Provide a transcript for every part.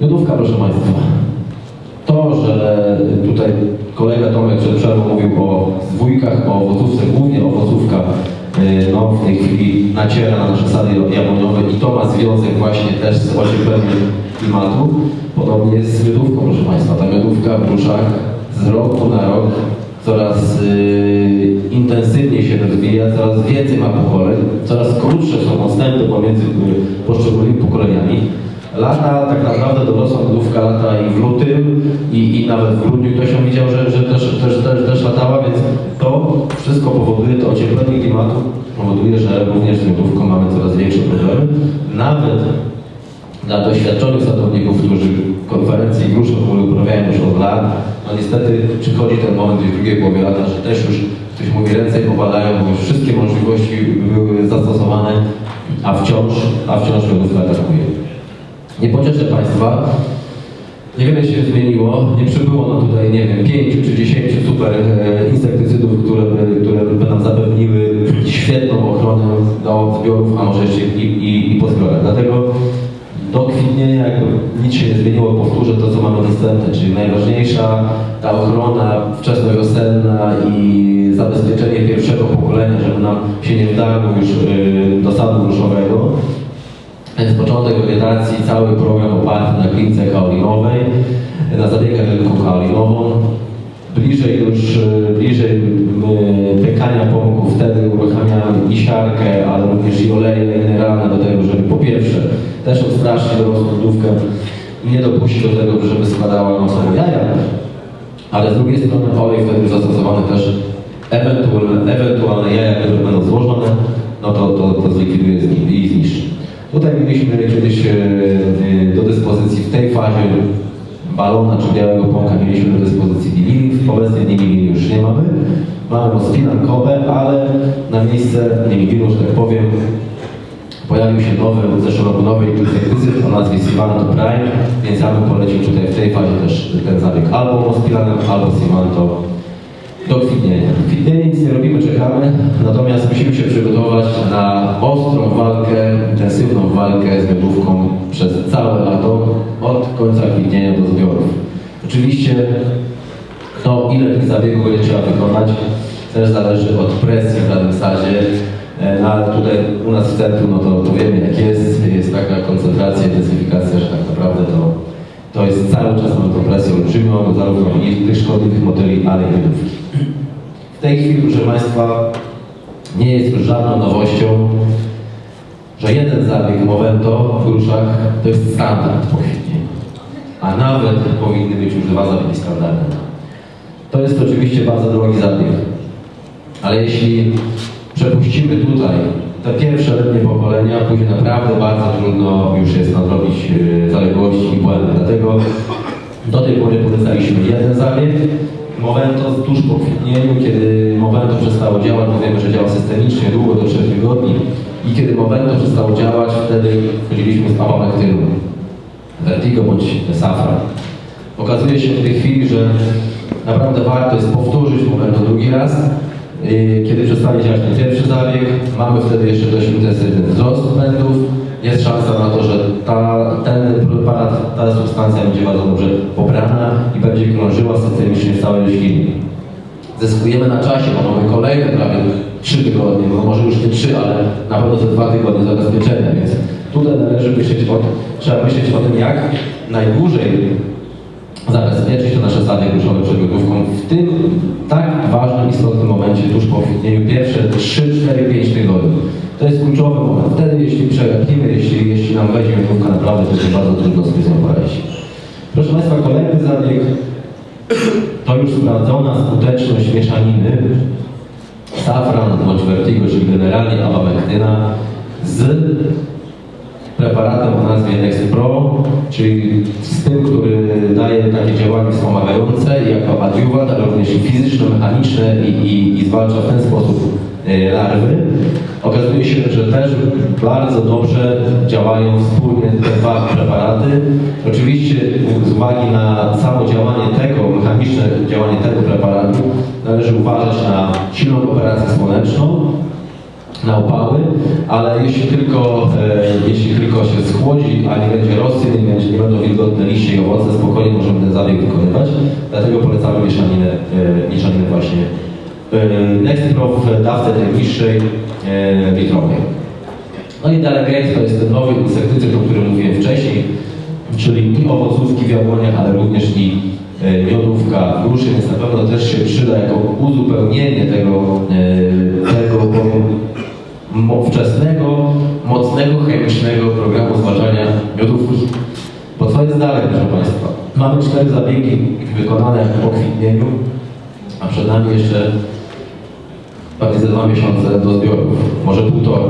Miodówka, proszę Państwa. To, że tutaj kolega Tomek przed przerwą mówił o zwójkach, o owocówce, głównie owocówka y, no, w tej chwili naciera na nasze sady i to ma związek właśnie też z ociepleniem klimatu. Podobnie jest z miodówką, proszę Państwa. Ta miodówka w Bruszach z roku na rok coraz y, intensywniej się rozwija, coraz więcej ma pokoleń, coraz krótsze są odstępy pomiędzy y, poszczególnymi pokoleniami. Lata, tak naprawdę dorosła lodówka lata i w lutym, i, i nawet w grudniu ktoś ją widział, że, że też, też, też, też latała, więc to wszystko powoduje, to ocieplenie klimatu powoduje, że również z lodówką mamy coraz większe problemy. Nawet dla doświadczonych sadowników, którzy konferencje i grusze uprawiają już od lat, no niestety przychodzi ten moment w drugiej połowie lata, że też już ktoś mówi ręce popadają, bo już wszystkie możliwości były zastosowane, a wciąż, a wciąż lodówka atakuje. Nie pocieszę Państwa, niewiele się zmieniło, nie przybyło nam tutaj, nie wiem, 5 czy 10 super e, insektycydów, które by, które by nam zapewniły świetną ochronę do zbiorów, a może jeszcze i, i, i. Dlatego do kwitnienia nic się nie zmieniło, powtórzę to, co mamy dostępne, czyli najważniejsza ta ochrona wczesnowiosenna i zabezpieczenie pierwszego pokolenia, żeby nam się nie wdarło już y, do sadu ruszowego. Początek wegetacji, cały program oparty na klince kaolinowej, na zabiegach rynku kaolinową. Bliżej już, y, bliżej y, pękania pąków, wtedy uruchamiamy i siarkę, ale również i oleje mineralne do tego, żeby po pierwsze też odstraszyć dorosłą lodówkę nie dopuścić do tego, żeby składała nam samo jaja, ale z drugiej strony olej wtedy już zastosowany też ewentualne, ewentualne jaja, które będą złożone, no to, to, to zlikwiduje i zniszczy. Tutaj mieliśmy kiedyś e, e, do dyspozycji w tej fazie balona czy białego pąka mieliśmy do dyspozycji dililif, obecnie dililif już nie mamy. Mamy mospinan, kobę, ale na miejsce dililinu, że tak powiem, pojawił się nowy, w zeszłym roku nowy o nazwie Sivanto Prime, więc ja bym polecił tutaj w tej fazie też ten zabieg albo mospinanem, albo Sivanto do kwitnienia. Kwitnienie nic nie robimy, czekamy, natomiast musimy się przygotować na ostrą walkę, intensywną walkę z miodówką przez całe lato, od końca kwitnienia do zbiorów. Oczywiście to, ile tych zabiegów będzie trzeba wykonać, też zależy od presji w danym sadzie, E, no ale tutaj u nas w centrum, no to, to wiemy jak jest, jest taka koncentracja, intensyfikacja, że tak naprawdę to, to jest cały czas mamy tą presję olbrzymią, zarówno tych szkodliwych motyli, ale i miodówki. W tej chwili, proszę Państwa, nie jest już żadną nowością, że jeden zabieg Movento w gruszach to jest standard po. A nawet powinny być już dwa zabiegi standardne. To jest oczywiście bardzo drogi zabieg. Ale jeśli przepuścimy tutaj te pierwsze letnie pokolenia, później naprawdę bardzo trudno już jest nadrobić e, zaległości i błędy. Dlatego do tej pory polecaliśmy jeden zabieg. Movento tuż po kwitnieniu, kiedy Movento przestało działać, bo wiemy, że działa systemicznie długo do 3 tygodni i kiedy Movento przestało działać, wtedy wchodziliśmy z apamektyną. Vertigo bądź Safran. Okazuje się w tej chwili, że naprawdę warto jest powtórzyć Movento drugi raz, Yy, kiedy przestanie działać ten pierwszy zabieg, mamy wtedy jeszcze dość intensywny wzrost pędów. Jest szansa na to, że ta, ten ta substancja będzie bardzo dobrze pobrana i będzie krążyła systemicznie w całej roślinie. Zyskujemy na czasie, bo mamy kolejne prawie 3 tygodnie, no może już nie 3, ale na pewno ze 2 tygodnie zabezpieczenia, więc tutaj należy myśleć o trzeba myśleć o tym, jak najdłużej zabezpieczyć te nasze sady gruszowe przed miodówką w tym tak ważnym, istotnym momencie tuż po kwitnieniu, pierwsze 3, 4, 5 tygodni. To jest kluczowy moment. Wtedy, jeśli przegapimy, jeśli, jeśli nam weźmie miodówka, naprawdę będzie bardzo trudno sobie z. Proszę Państwa, kolejny zabieg to już sprawdzona skuteczność mieszaniny safran bądź vertigo, czyli generalnie abamektyna z preparatem o nazwie Next Pro, czyli z tym, który daje takie działanie wspomagające jako adiuwat, ale również i fizyczno-mechaniczne i, i, i zwalcza w ten sposób larwy. Okazuje się, że też bardzo dobrze działają wspólnie te dwa preparaty. Oczywiście z uwagi na samo działanie tego, mechaniczne działanie tego preparatu należy uważać na silną operację słoneczną, na upały, ale jeśli tylko, e, jeśli tylko się schłodzi, a nie będzie rosy, nie, będzie, nie będą wilgotne liście i owoce, spokojnie możemy ten zabieg wykonywać. Dlatego polecamy mieszaninę, e, mieszaninę właśnie e, Nextpro w dawce najbliższej e, litrowej. No i Delegrate to jest ten nowy insektycyd, o którym mówiłem wcześniej, czyli i owocówki w jabłoniach, ale również i e, miodówka w gruszy, więc na pewno też się przyda jako uzupełnienie tego, e, tego wczesnego, mocnego, chemicznego programu zwalczania miodówki. Bo co jest dalej, proszę Państwa? Mamy cztery zabiegi wykonane po kwitnieniu, a przed nami jeszcze prawie ze dwa miesiące do zbiorów, może półtora.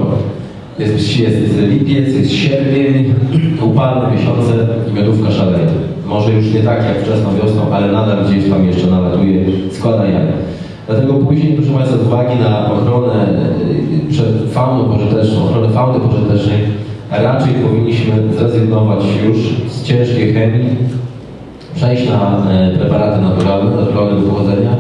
Jest, jest lipiec, jest sierpień, upalne miesiące i miodówka szaleje. Może już nie tak jak wczesną wiosną, ale nadal gdzieś tam jeszcze nalatuje, składa jaja. Dlatego później, proszę Państwa, z uwagi na ochronę y, przed fauną pożyteczną, ochronę fauny pożytecznej, raczej powinniśmy zrezygnować już z ciężkiej chemii, przejść na e, preparaty naturalne, naturalnego pochodzenia,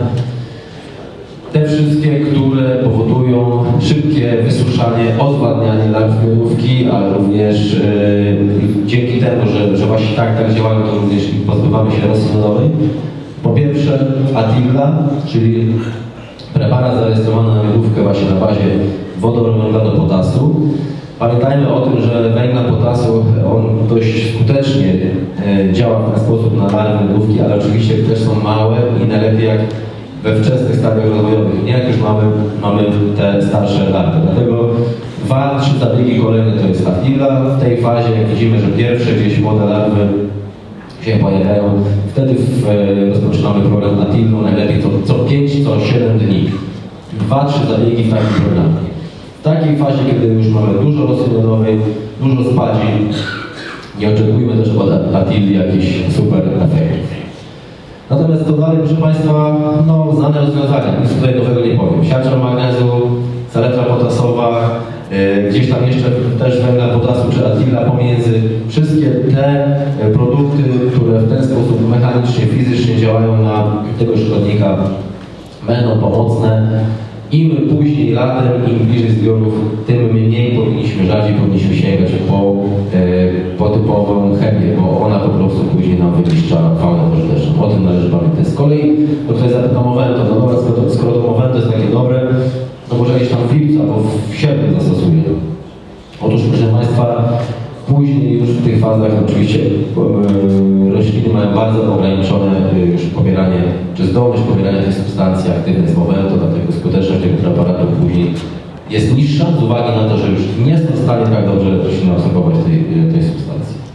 te wszystkie, które powodują szybkie wysuszanie, odwadnianie larw ale również e, dzięki temu, że, że właśnie tak, tak działają, to również pozbywamy się rosy miodowej. Po pierwsze Attila, czyli preparat zarejestrowany na miodówkę właśnie na bazie wodorowęglanu potasu. Pamiętajmy o tym, że węglan potasu on dość skutecznie e, działa w ten sposób na larwy miodówki, ale oczywiście też są małe i najlepiej jak we wczesnych stadiach rozwojowych, nie jak już mamy, mamy te starsze larwy. Dlatego dwa, trzy zabiegi kolejne to jest Attila. W tej fazie, jak widzimy, że pierwsze gdzieś młode larwy się pojawiają, wtedy w, e, rozpoczynamy program Attilną, najlepiej co, co 5, co 7 dni. Dwa, trzy zabiegi w takim programie. W takiej fazie, kiedy już mamy dużo rosy miodowej, dużo spadzi, nie oczekujmy też od Attilii jakichś super efektów. Natomiast to proszę Państwa, no, znane rozwiązania, nic tutaj nowego nie powiem. Siarcza magnezu, saletra potasowa, e, gdzieś tam jeszcze też węgla potasu czy Attila pomiędzy. Wszystkie te e, produkty, które w ten sposób mechanicznie, fizycznie działają na tego szkodnika, będą pomocne. Im później latem, im bliżej zbiorów, tym mniej powinniśmy, rzadziej powinniśmy sięgać po, e, po typową chemię, bo ona po prostu później nam wyniszcza faunę pożyteczną. O tym należy pamiętać. Z kolei, bo tutaj zapytam o wento, no dobra, skoro, skoro to jest takie dobre, no może gdzieś tam w lipcu albo w sierpniu zastosuję. Otóż proszę Państwa, później już w tych fazach oczywiście e, rośliny mają bardzo ograniczone e, już pobieranie, czy zdolność pobierania tych substancji aktywnych z momentu, dlatego skuteczność tego preparatu później jest niższa z uwagi na to, że już nie są w stanie tak dobrze rośliny absorbować tej, tej substancji.